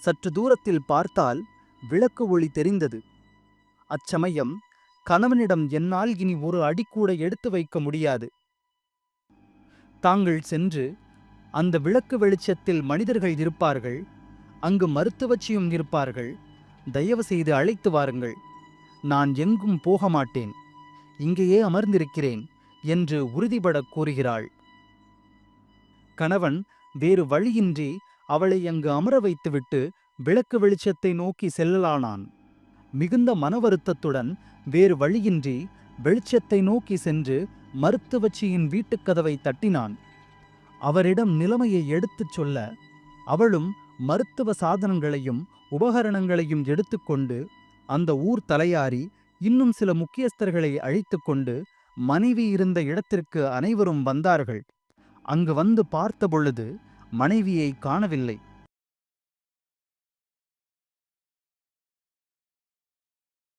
சற்று தூரத்தில் பார்த்தால் விளக்கு ஒளி தெரிந்தது. அச்சமயம் கணவனிடம் என்னால் இனி ஒரு அடிக்கூட எடுத்து வைக்க முடியாது. தாங்கள் சென்று அந்த விளக்கு வெளிச்சத்தில் மனிதர்கள் இருப்பார்கள். அங்கு மருத்துவச்சியும் இருப்பார்கள். தயவு செய்து அழைத்து வாருங்கள். நான் எங்கும் போக மாட்டேன். இங்கேயே அமர்ந்திருக்கிறேன் என்று உறுதிபடக் கூறுகிறாள். கணவன் வேறு வழியின்றி அவளை அங்கு அமர வைத்துவிட்டு விளக்கு வெளிச்சத்தை நோக்கி செல்லலானான். மிகுந்த மனவருத்தத்துடன் வேறு வழியின்றி வெளிச்சத்தை நோக்கி சென்று மருத்துவச்சியின் வீட்டுக்கதவை தட்டினான். அவரிடம் நிலைமையை எடுத்துச் சொல்ல அவளும் மருத்துவ சாதனங்களையும் உபகரணங்களையும் எடுத்துக்கொண்டு அந்த ஊர் தலையாரி இன்னும் சில முக்கியஸ்தர்களை அழைத்துக்கொண்டு மனைவி இருந்த இடத்திற்கு அனைவரும் வந்தார்கள். அங்கு வந்து பார்த்தபொழுது மனைவியை காணவில்லை.